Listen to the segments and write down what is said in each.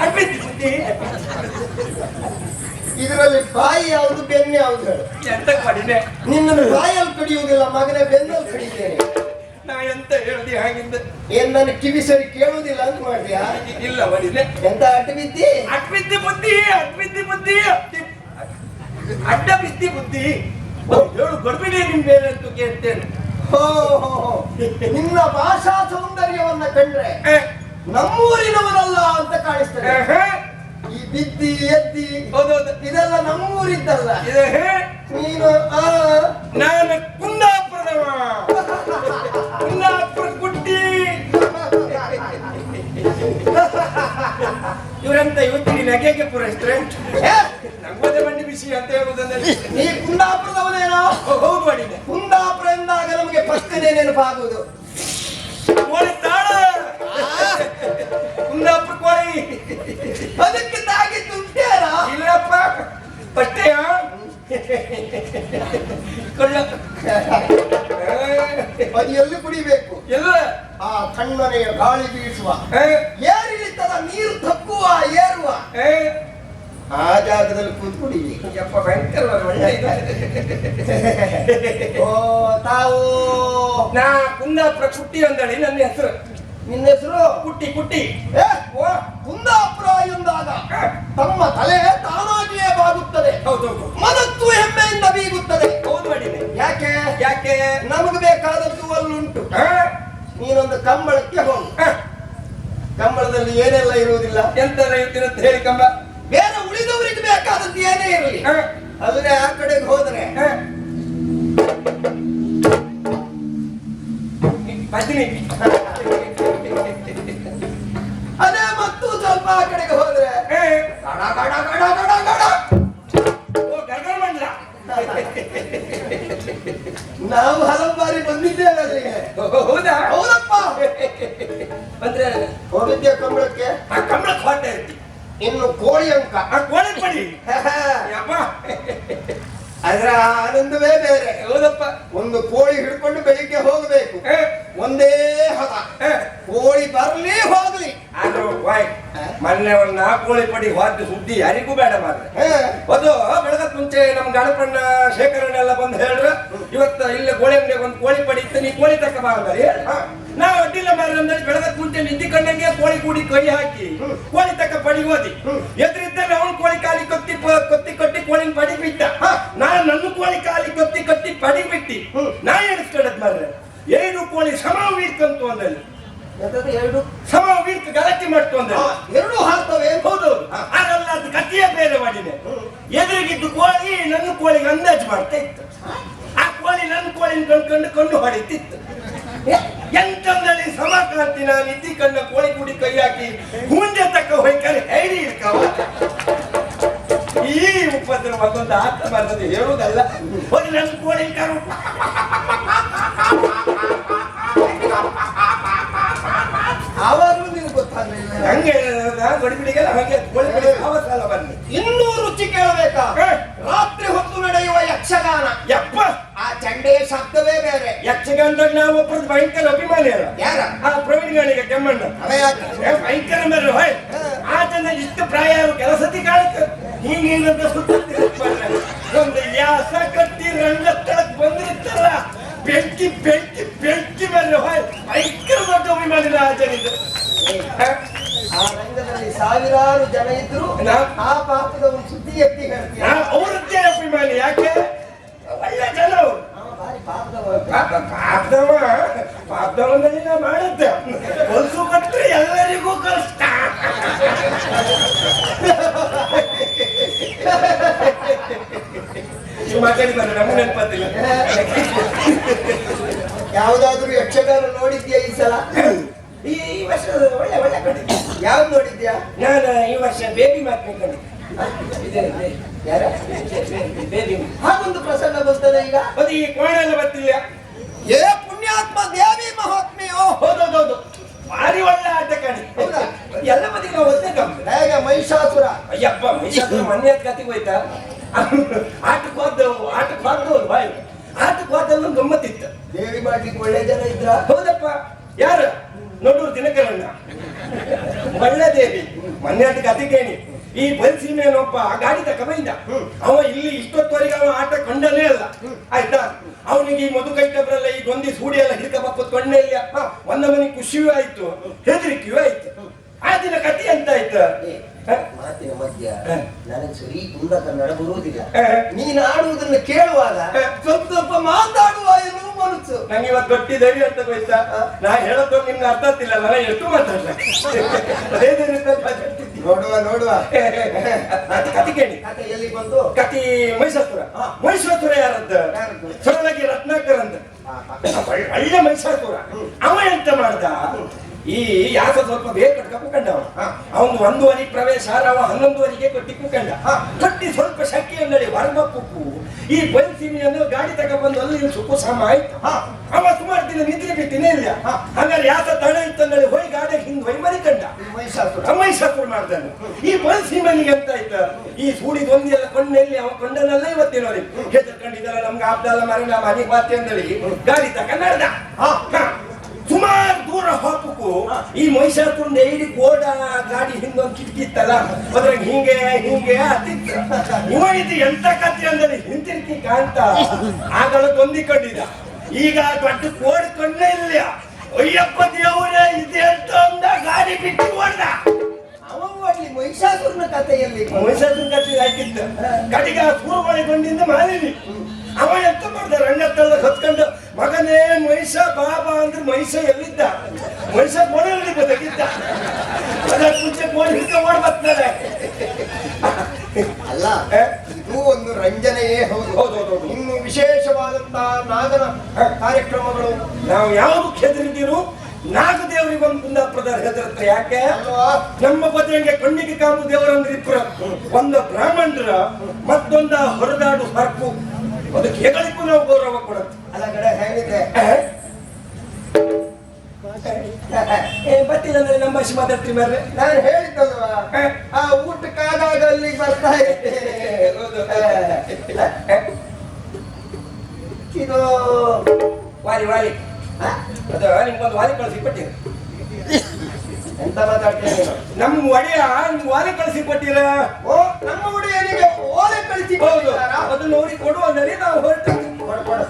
Admit ಬುದ್ಧಿ ಇದರಲ್ಲಿ ಬಾಯಿ ಯಾವುದು ಬೆನ್ನು ಯಾವುದು ಹೇಳು? ಎಂತ ಮಾಡಿದೆ ನಿನ್ನನ್ನು ಬಾಯಲ್ಲಿ ಕಡಿಯುವುದಿಲ್ಲ ಮಗನೇ ಬೆನ್ನಲ್ಲಿ ಕಡಿತೇನೆ ನಾ ಎಂತ ಹೇಳ್ದೆ ಹಾಗಿಂದ? ಏನ್ ನನ್ನ ಕಿವಿ ಸರಿ ಕೇಳುವುದಿಲ್ಲ ಅಂತ ಮಾಡಿದ್ಯಾ? ಇಲ್ಲ ಮಾಡಿದೆ. ಎಂತ ಅಡ್ಡ ಬಿದ್ದಿ ಬಿದ್ದಿ ಬುದ್ಧಿ ಅಡ್ ಬಿದ್ದಿ ಬುದ್ಧಿ. ಅಡ್ಡ ಬಿದ್ದಿ ಬುದ್ಧಿ. ಓ, ಹೇಳು ಗರ್ಭಿಣಿ ನಿನ್ ಬೇರೆ ಅಂತ ಕೇಳ್ತೇನೆ. ಹೋ ಹೋ, ಹೋ. ನಿನ್ನ ಭಾಷಾ ಸೌಂದರ್ಯವನ್ನ ಕಂಡ್ರೆ ನಮ್ಮೂರಿನವರಲ್ಲ ಅಂತ ಕಾಣಿಸ್ತಾರೆ ಈ ಬಿದ್ದಿ ಎದ್ದಿ ಇದೆಲ್ಲ ನಮ್ಮೂರಿದ್ದಲ್ಲ. ನೀನು ನಾನು ಕುಂದಾಪುರದವ. ಕುಂದಾಪುರ ಗುಡ್ಡಿ. ಇವರಂತ ಇವತ್ತಿನ ನಗೆಗೆ ಪೂರೈಸ್ತಾರೆ ನಮ್ಮದೇ ಬಂಡಿ ಬಿಸಿ ಅಂತ ಹೇಳುವುದಂದ್ರೆ ನೀ ಕುಂದಾಪುರದವನೇನೋ? ಹೌದು ಮಾಡಿದೆ ಕುಂದಾಪುರ ಎಂದಾಗ ನಮಗೆ ಫಸ್ಟ್ ನೆನಪಾಗುವುದು. ಎಲ್ಲಿ ಕುಡಿಬೇಕು. ಎಲ್ಲ ಆ ತಣ್ಣನೆಯ ಗಾಳಿ ಬೀಸುವ. ಏರಿಳಿತದ ನೀರು ತಕ್ಕುವ ಏರುವ. ಆ ಜಾಗದಲ್ಲಿ ಕೂತ್ ಕುಡಿವಿ ಯಪ್ಪ ಭಯಂಕರ ಓ ತಾವು. ನಾ ಕುಂದಾಪುರ ಕುಟ್ಟಿ ಅಂದಳಿ ನನ್ನ ಹೆಸರು. ನಿನ್ನ ಹೆಸರು? ಕುಟ್ಟಿ ಕುಟ್ಟಿ. ಓ, ಕುಂದಾಪುರ ಎಂದಾಗ ತಮ್ಮ ತಲೆ ತಾನಾಗಿಯೇ ಬಾಗುತ್ತದೆ. ಹೌದೌದು ಮನಸ್ಸು ಹೆಮ್ಮೆಯಿಂದ ಬೀಗುತ್ತದೆ. ಹೌದು ಮಾಡಿದೆ ಯಾಕೆ? ಯಾಕೆ? ಆ? ನೀನೊಂದು ಕಂಬಳಕ್ಕೆ ಹೋಗು. ಕಂಬಳದಲ್ಲಿ ಏನೆಲ್ಲ ಇರುವುದಿಲ್ಲ? ಎಂತೆಲ್ಲ ಇರ್ತೀನಿ ಅಂತ ಹೇಳಿ ಕಂಬ. ಬೇರೆ ಉಳಿದವರಿಗೆ ಬೇಕಾದದ್ದು ಏನೇ ಇರಲಿ. ಆದ್ರೆ ಆ ಕಡೆಗೆ ಹೋದ್ರೆ. ಬದ್ನಿ ಅದೇ ಮತ್ತು ಸ್ವಲ್ಪ ಆ ಕಡೆಗೆ ಹೋದ್ರೆ ಗಡ ಗಡ ಗಡ ಗಡ ಗಡ ಓ ಗರ್ಗರ್ ಮಂಡ್ಲ. ನಾವು ಹಲವು ಬಾರಿ ಬಂದಿದ್ದೇವೆ ಅಲ್ಲಿಗೆ ಹೌದಾ? ಅಂದ್ರೆ ಹೋಗಿದ್ದೆ ಕಂಬಳಕ್ಕೆ? ಆ ಕಂಬಳಕ್ಕೆ ಹೋಗ್ತಾ ಇರ್ತಿ ಇನ್ನು ಕೋಳಿ ಅಂಕ. ಆ ಕೋಳಿ ಪಡಿ. ಯಪ್ಪ. ಅದರ ಆನಂದವೇ ಬೇರೆ. ಹೌದಪ್ಪ. ಒಂದು ಕೋಳಿ ಹಿಡ್ಕೊಂಡು ಬೆಳಿಗ್ಗೆ ಹೋಗಬೇಕು. ಒಂದೇ ಹದ. ಕೋಳಿ ಬರ್ಲಿ ಹೋಗ್ಲಿ. ಆದ್ರೂ ವಾಯ್ ಮೊನ್ನೆ ಒಂದು ನಾಲ್ಕು ಕೋಳಿ ಪಡಿ ಹೋದ ಸುದ್ದಿ ಯಾರಿಗೂ ಬೇಡ ಮಾರ್ರೆ. ಅದು ಬೆಳಗತ್ ಮುಂಚೆ ನಮ್ ಗಣಪಣ್ಣ ಶೇಖರನೆಲ್ಲ ಬಂದು ಹೇಳ್ರು ಇವತ್ತು ಇಲ್ಲಿ ಗೋಳಿ ಅಂಗಡಿಗೆ ಒಂದು ಕೋಳಿ ಪಡಿ ಇತ್ತು. ನೀ ಕೋಳಿ ತಕ್ಕ ಬಾ ಅಂದ್ರಿ. ಹಾ. ನಾವು ಅಡ್ಡಿಲ್ಲ ಮಾರ್ರೆ ಬೆಳದ ಬೆಳಗತ್ ನಿಂತಿ ಕಂಡಂಗೆ ಕೋಳಿ ಕೂಡಿ ಕೈ ಹಾಕಿ ಕೋಳಿ ತಕ್ಕ ಪಡಿ ಹೋದಿ ಎದ್ರಿದ್ದ ಎದುರಿದ್ದಲ್ಲಿ ಅವನು ಕೋಳಿ ಕಾಲಿ ಕತ್ತಿ ಕೊತ್ತಿ ಕಟ್ಟಿ ಕೋಳಿ ಪಡಿ ಬಿಟ್ಟ. ನಾನು ನನ್ನ ಕೋಳಿ ಕಾಲಿ ಕೊತ್ತಿ ಕತ್ತಿ ಪಡಿ ಬಿಟ್ಟಿ. ನಾ ಎಣಿಸ್ಕೊಂಡದ್ ಮಾರ್ರೆ. ಏನು ಕೋಳಿ ಸಮ ವೀರ್ಕಂತು ಅಂದಲ್ಲಿ ಎರಡು? ಸಮ ವೀರ್ಕ ಗಲಾಟೆ ಮಾಡ್ತು ಅಂದ್ರೆ ಎರಡು ಹಾಕ್ತವೆ. ಹೌದು. ಅದಲ್ಲ ಅದು ಕತ್ತಿಯ ಬೇರೆ ಮಾಡಿದೆ. ಎದುರಿಗಿದ್ದು ಕೋಳಿ ನನ್ನ ಕೋಳಿಗೆ ಅಂದಾಜು ಮಾಡ್ತಾ ಇತ್ತು. ಆ ಕೋಳಿ ನನ್ನ ಕೋಳಿನ ಕಂಡ್ಕೊಂಡು ಕಂಡು ಹೊಡಿತಿತ್ತು. ಎಂತಂದಲ್ಲಿ ಸಮಾಕ್ರಾಂತಿ ನಾನು ಇದ್ದಿ ಕಣ್ಣ ಕೋಳಿ ಕೂಡಿ ಕೈ ಹಾಕಿ ಮುಂದೆ ತಕ್ಕ ಹೋಯ್ಕರೆ ಹೇಳಿ ಇರ್ಕವ ಈ ಉಪದ್ರ ಮತ್ತೊಂದು ಆತ ಬರ್ತದೆ ಹೇಳುವುದಲ್ಲ ಹೋಗಿ ನನ್ನ ಕೋಳಿ ಕರು. ಆವಾಗಲೂ ನೀವು ಗೊತ್ತಾಗ್ಲಿಲ್ಲ. ಹಂಗೆ ಗಡಿಬಿಡಿಗೆಲ್ಲ ಹಂಗೆ ಕೋಳಿ ಕಡಿ ಅವಸರ ಬನ್ನಿ ಇನ್ನೂ ರುಚಿ ಕೇಳಬೇಕಾ? ಯಕ್ಷಗಾನದಾಗ ನಾವು ಒಬ್ಬರದ್ದು ಭಯಂಕರ ಅಭಿಮಾನಿ ಅಲ್ಲ ಯಾರ? ಆ ಪ್ರವೀಣ್ ಗಾಣಿಗೆ ಕೆಮ್ಮಣ್ಣ. ಭಯಂಕರ ಮರ್ರಿ ಹೋಯ್. ಆತನ ಇಷ್ಟು ಪ್ರಾಯ ಕೆಲಸತಿ ಕಾಳಕ ಹಿಂಗೇನಂತ ಸುತ್ತಿರ್ತಾರೆ ಒಂದು ಯಾಸ ಕಟ್ಟಿ ರಂಗಸ್ಥಳಕ್ಕೆ ಬಂದಿರ್ತಾರ ಬೆಂಕಿ ಬೆಂಕಿ ಬೆಂಕಿ ಮೇಲೆ ಹೋಯ್. ಭಯಂಕರ ದೊಡ್ಡ ಅಭಿಮಾನಿ ಆಚರಿದ ಆ ರಂಗದಲ್ಲಿ ಸಾವಿರಾರು ಜನ ಇದ್ರು ಆ ಪಾಪದ ಒಂದು ಸುದ್ದಿ ಎತ್ತಿ ಹೇಳ್ತೀಯ ಅವರದ್ದೇ ಅಭಿಮಾನಿ ಯಾಕೆ ಒಳ್ಳೆ ಜನ ಅವರು ಅವ ಭಾರಿ ಪಾಪದವ ಪಾಪ ಪಾಪದವ ಪಾಪದವನಲ್ಲಿ ನಾ ಮಾಡಿದ್ದೆ? ಹೊಲ್ಸು ಕೊಟ್ರೆ ಎಲ್ಲರಿಗೂ ಕಷ್ಟ. ಮಾತಾಡಿ ಬಂದ್ರೆ ನಮ್ಗೆ ನೆನಪತ್ತಿಲ್ಲ ಯಾವ್ದಾದ್ರು ಯಕ್ಷಗಾನ ನೋಡಿದ್ಯಾ ಈ ಸಲ? ಈ ವರ್ಷ ಒಳ್ಳೆ ಒಳ್ಳೆ ಕಡೆ ಯಾವ್ದು ನೋಡಿದ್ಯಾ? ನಾನು ಈ ವರ್ಷ ಬೇಬಿ ಮಾತು ಕಂಡು ಇದೆ ಯಾರ? ಬೇಬಿ. ಹಾಗೊಂದು ಪ್ರಸಂಗ ಬರ್ತದೆ ಈಗ? ಅದು ಈ ಕೋಣ ಎಲ್ಲ ಬರ್ತಿಲ್ಲ. ಏ ಪುಣ್ಯಾತ್ಮ ದೇವಿ ಮಹಾತ್ಮೆಯೋ ಹೌದೌದೌದು. ಭಾರಿ ಒಳ್ಳೆ ಆಟ ಕಾಣಿ. ಹೌದಾ? ಎಲ್ಲ ಬದಿಗೆ ನಾವು ಒಂದೇ ಹೇಗೆ ಮಹಿಷಾಸುರ? ಅಯ್ಯಪ್ಪ ಮಹಿಷಾಸುರ ಮೊನ್ನೆ ಕತಿಗೆ ಹೋಯ್ತಾ? ಆಟಕ್ಕೆ ಹೋದವು ಆಟಕ್ಕೆ ಹೋದವು ಬಾಯ್. ಆಟಕ್ಕೆ ಹೋದಲ್ಲ ಗಮ್ಮತ್ತಿತ್ತು. ದೇವಿ ಮಾಡ್ಲಿಕ್ಕೆ ಒಳ್ಳೆ ಜನ ಇದ್ರ? ಹೌದಪ್ಪ. ಯಾರು? ನೋಡೂರು ದಿನಕರಣ್ಣ. ಒಳ್ಳೆ ದೇವಿ. ಮೊನ್ನೆ ಆಟ ಕತೆ ಕೇಳಿ. ಈ ಆ ಗಾಡಿ ತಕ ಬಂದ ಅವ ಇಲ್ಲಿ ಇಷ್ಟೊತ್ತವರೆಗೆ ಅವ ಆಟ ಕಂಡನೇ ಅಲ್ಲ ಆಯ್ತಾ? ಅವನಿಗೆ ಈ ಮಧುಕೈಟಬ್ರಲ್ಲ ಈ ಗೊಂದಿ ಸೂಡಿ ಎಲ್ಲ ಹಿಡ್ಕ ಬಪ್ಪದ ಕೊಂಡೇ ಇಲ್ಲ ಒಂದ ಮನೆ ಖುಷಿಯೂ ಆಯ್ತು ಹೆದರಿಕೆಯೂ ಆಯ್ತು ಆ ದಿನ ಕತಿ ಅಂತ ಆಯ್ತು? ಮಾತಿನ ಮಧ್ಯ. ನನಗೆ ಸರಿ ತುಂಬ ಕನ್ನಡ ಬರುವುದಿಲ್ಲ. ನೀನು ಆಡುವುದನ್ನು ಕೇಳುವಾಗ. ಸ್ವಲ್ಪ ಸ್ವಲ್ಪ ಮಾತಾಡುವ ಎನ್ನುವ ಮನಸ್ಸು ನಂಗೆ ಇವತ್ತು ಗಟ್ಟಿದರಿ ಅಂತ ಗೊತ್ತಾ ನಾ ಹೇಳೋದು ನಿಮ್ಗೆ ಅರ್ಥ ಆಗ್ತಿಲ್ಲ ನಾನು ಎಷ್ಟು ಮಾತಾಡ್ಲ ಅದೇ ಧೈರ್ಯ. ನೋಡುವ ನೋಡುವ. ಕತೆ ಕೇಳಿ. ಕತೆ ಎಲ್ಲಿ ಬಂತು? ಕತಿ ಮೈಸಾಸುರ. ಮೈಸಾಸುರ ಯಾರದ್ದು? ಸರಳಾಗಿ ರತ್ನಾಕರ್ ಅಂತ. ಒಳ್ಳೆ ಮೈಸಾಸುರ ಅವ ಎಂತ ಮಾಡ್ದ? ಈ ಯಾಸ ಸ್ವಲ್ಪ ಬೇಗ ಕಟ್ಕ ಹಾ. ಅವನು ಒಂದೂವರೆ ಪ್ರವೇಶ ಅವ ಹನ್ನೊಂದುವರೆಗೆ ಕಟ್ಟಿ ಕುಕ್ಕಂಡ ಹಾ. ಕಟ್ಟಿ ಸ್ವಲ್ಪ ಶಕ್ತಿ ನಡಿ ವರ್ಮ ಕುಕ್ಕು ಈ ಬಲ್ಸೀಮಿಯನ್ನು ಗಾಡಿ ತಗೊಬಂದು ಅಲ್ಲಿ ಸುಖ ಸುಕ್ಕು ಸಮ ಆಯ್ತು. ಅವ ಸುಮಾರು ದಿನ ನಿದ್ರೆ ಬಿಟ್ಟಿನೇ ಇಲ್ಲ. ಹಂಗಾರೆ ಯಾಸ ತಡ ಇತ್ತಂದಳಿ ಹೋಯ್ ಗಾಡಿ ಹಿಂದ್ ಹೋಗಿ ಮರಿಕಂಡ ಮಹಿಷಾಸುರ ಅಮೈಸಾಪುರ ಮಾಡ್ತಾನೆ. ಈ ಮನಸ್ಸಿಮನಿಗೆ ಅಂತ ಆಯ್ತ? ಈ ಸೂಡಿ ಒಂದೆಲ್ಲ ಕೊಂಡೆಲ್ಲಿ ಅವ ಕೊಂಡನಲ್ಲ ಇವತ್ತಿನವರೆಗೆ ಹೆದರ್ಕೊಂಡಿದ್ದಲ್ಲ ನಮ್ಗೆ ಆಪ್ದಲ್ಲ ಮರಿ ನಾ ಮನೆಗೆ ಬಾತಿ ಅಂದಳಿ ಗಾಡಿ ತಕ ನಡೆದ ಸುಮಾರು ದೂರ ಹೋಪಕ್ಕೂ ಈ ಮೈಸಾಪುರದ ಐಡಿ ಗೋಡ ಗಾಡಿ ಹಿಂದೊಂದು ಕಿಟಕಿ ಇತ್ತಲ್ಲ ಅದ್ರಾಗ ಹಿಂಗೆ ಹಿಂಗೆ ಹತ್ತಿತ್ತು ಇವ ಇದು ಎಂತ ಕತ್ತಿ ಅಂದಳಿ? ಹಿಂತಿರ್ಕಿ ಕಾಣ್ತ ಆಗಳ ಹೊಂದಿಕೊಂಡಿದ್ದ ಈಗ ದೊಡ್ಡ ಕೋಡ್ ಕಣ್ಣೇ ಇಲ್ಲ ಅಯ್ಯಪ್ಪ ದೇವರೇ ಇದೆ ಅಂತ ಅಂದ ಗಾಡಿ ಬಿಟ್ಟು ಹೊಡೆದ ಅವ ಅಲ್ಲಿ ಮಹಿಷಾಸುರನ ಕಥೆಯಲ್ಲಿ ಮೈಸೂರಿನ ಕಥೆ ಹಾಕಿದ್ದ. ಕಟಿಗ ಬಂದಿಂದ ಮಾಲಿನಿ. ಅವ ಎಂತ ಮಾಡ್ದ? ರಂಗತ್ತಲ್ಲ ಹೊತ್ಕೊಂಡು ಮಗನೇ ಮಹಿಷ ಬಾಬಾ ಅಂದ್ರೆ ಮಹಿಷ ಎಲ್ಲಿದ್ದ? ಮಹಿಷ ಕೋಣೆಯಲ್ಲಿ ಬದಕಿದ್ದ. ಅದ ಮುಂಚೆ ಕೋಣೆ ಹಿಡ್ಕ ಓಡ್ ಬರ್ತಾರೆ ಅಲ್ಲ ಏ? ಇದು ಒಂದು ರಂಜನೆಯೇ ಹೌದು ಹೌದು. ಇನ್ನು ವಿಶೇಷವಾದಂತಹ ನಾಗನ ಕಾರ್ಯಕ್ರಮಗಳು. ನಾವು ಯಾವ ಹೆದರಿದ್ದೀರು ನಾಗದೇವರಿಗೆ ಒಂದು ಕುಂದಾಪುರದ ಹೆದರತ್ರ ಯಾಕೆ ನಮ್ಮ ಪತ್ರಿಕೆ ಕಣ್ಣಿಗೆ ಕಾಮು ದೇವರಂದ್ರೆ ಇಬ್ಬರು ಒಂದು ಬ್ರಾಹ್ಮಣರ ಮತ್ತೊಂದ ಹೊರದಾಡು ಹರಕು ಅದಕ್ಕೆ ಹೆಗಳಿಗೂ ನಾವು ಗೌರವ ಕೊಡುತ್ತೆ. ಅಲ್ಲ ಕಡೆ ಹೇಗಿದೆ? ಏ ಬತ್ತಿಲ್ಲ ಅಂದ್ರೆ ನಮ್ಮ ಭಾಷೆ ಮಾತಾಡ್ತೀವಿ ಮಾರ್ರೆ. ನಾನು ಹೇಳಿದ್ದಲ್ವಾ ಆ ಊಟಕ್ಕಾದಾಗ ಅಲ್ಲಿಗೆ ಬರ್ತಾ ಇದ್ದೆ ಇದು ವಾಲಿ ವಾಲಿ? ಅದು ನಿಮ್ಗೊಂದು ವಾಲಿ ಕಳಿಸಿ ಕೊಟ್ಟಿರ. ಎಂತ ಮಾತಾಡ್ತೀನಿ? ನಮ್ಮ ಒಡೆಯ ನಿಮ್ಗೆ ವಾಲಿ ಕಳಿಸಿ ಕೊಟ್ಟಿರ. ಓ ನಮ್ಮ ಹುಡುಗನಿಗೆ ಓಲೆ ಕಳಿಸಿ ಹೌದು? ಅದು ನೋಡಿ ಕೊಡುವ ನರಿ ನಾವು ಹೊರಟು. ಕೊಡು, ಕೊಡು.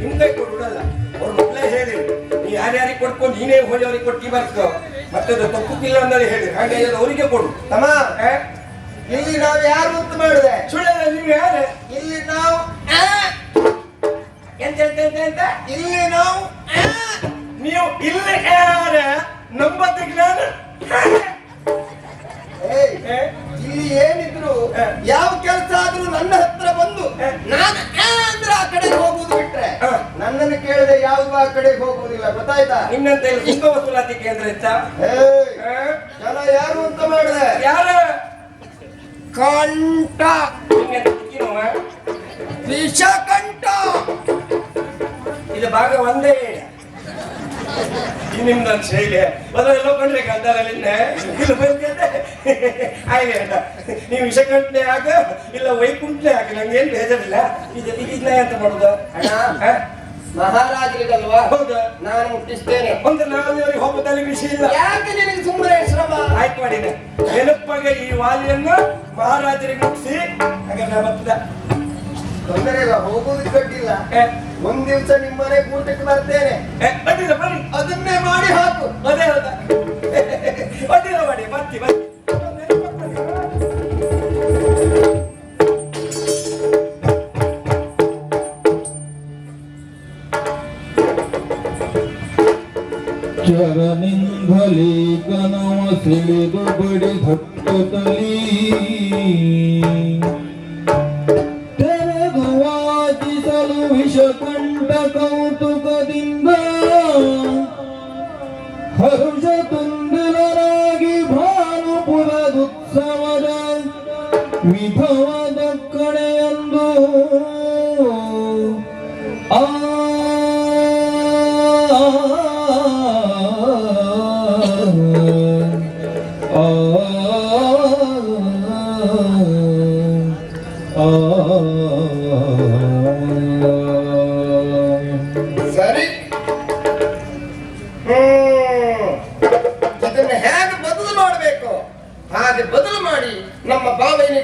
ನಿಮ್ ಕೈ ಕೊಡುದಲ್ಲ ಅವ್ರ ಮೊದಲೇ ಹೇಳಿ ನೀ ಯಾರ್ಯಾರಿಗೆ ಕೊಟ್ಕೊಂಡು ನೀನೇ ಹೋಗಿ ಅವ್ರಿಗೆ ಕೊಟ್ಟಿ ಬರ್ಕೋ. ಮತ್ತೆ ಅದು ತಪ್ಪುಕ್ಕಿಲ್ಲ ಅಂದರೆ ಹೇಳಿ ಹಾಗೆ ಅವರಿಗೆ ಕೊಡು ತಮ್ಮ ಏ? ಇಲ್ಲಿ ನಾವು ಯಾರು ಅಂತ ಮಾಡಿದೆ ಸುಳ್ಳಲ್ಲ ನೀವು ಯಾರು ಇಲ್ಲಿ ನಾವು ಆ, ಎಂತ ಎಂತ ಎಂತ ಎಂತ ಇಲ್ಲಿ ನಾವು ಆ. ನೀವು ಇಲ್ಲಿ ಯಾರ ನಂಬತ್ತಿಗೆ ನಾನು? ಇಲ್ಲಿ ಏನಿದ್ರು. ಯಾವ ಕೆಲಸ ಆದ್ರೂ ನನ್ನ ಹತ್ರ ಬಂದು. ನಾನು ಗೊತ್ತಾಯ್ತಾ? ನಿನ್ನಂತ ಲಿಂಗ ವಸೂಲಾತಿ ಕೇಂದ್ರ ಇತ್ತ? ಜನ ಯಾರು ಅಂತ ಮಾಡಿದೆ? ಯಾರ? ಕಂಠ. ವಿಷ ತಿಕ್ಕಿನವ? ಇದು ಭಾಗ ಒಂದೇ. ನಿಮ್ದು ಶೈಲಿ. ಶೈಲಿ ಅದೆಲ್ಲ ಕಂಡ್ರೆ ಗಂಧರಲ್ಲಿಂದ ಇದು ಬಂದಿದೆ ಹಾಗೆ ನೀವು ವಿಷಕಂಠನೆ ಆಗ ಇಲ್ಲ ವೈಕುಂಠನೆ ಆಗ ನಂಗೆ ಏನು ಬೇಜಾರಿಲ್ಲ. ಇದು ಇದನ್ನ ಎಂತ ಮಾಡುದು? ಅಣ್ಣ ಹ? ಮಹಾರಾಜರಿಗಲ್ವಾ ಹೌದು ನಾನು ಮುಟ್ಟಿಸ್ತೇನೆ ಒಂದು ನಾಲ್ವರಿಗೆ ಹೋಗುತ್ತಲ್ಲಿ ವಿಷಯ ಇಲ್ಲ ಯಾಕೆ ನಿನಗೆ ಸುಮ್ಮನೆ ಶ್ರಮ ಆಯ್ತು ಮಾಡಿದೆ ನೆನಪಾಗ ಈ ವಾಲಿಯನ್ನು ಮಹಾರಾಜರಿಗೆ ಮುಟ್ಟಿಸಿ ಹಾಗೆ ಬರ್ತದ ತೊಂದರೆ ಇಲ್ಲ ಹೋಗುವುದು ಕಟ್ಟಿಲ್ಲ ಒಂದ್ ದಿವಸ ನಿಮ್ಮನೆ ಕೂಟಕ್ಕೆ ಬರ್ತೇನೆ ಬಂದಿಲ್ಲ ಬನ್ನಿ ಅದನ್ನೇ ಮಾಡಿ ಹಾಕು ಅದೇ ಹೌದಾ ಬಂದಿಲ್ಲ ಮಾಡಿ ಬರ್ತಿ ಬರ್ತಿ ಚರನಿಂದಲಿ ಕನವ ಸಿಳಿದು ಬಡಿ ಹತ್ತುತ್ತಲೀ ತೆರೆದು ವಾಚಿಸಲು ವಿಷಕಂಠ ಕೌತುಕದಿಂದ ಹರುಷ ತುಂಬಿಲರಾಗಿ ಭಾನುಪುರದುತ್ಸವದ ವಿಭವದ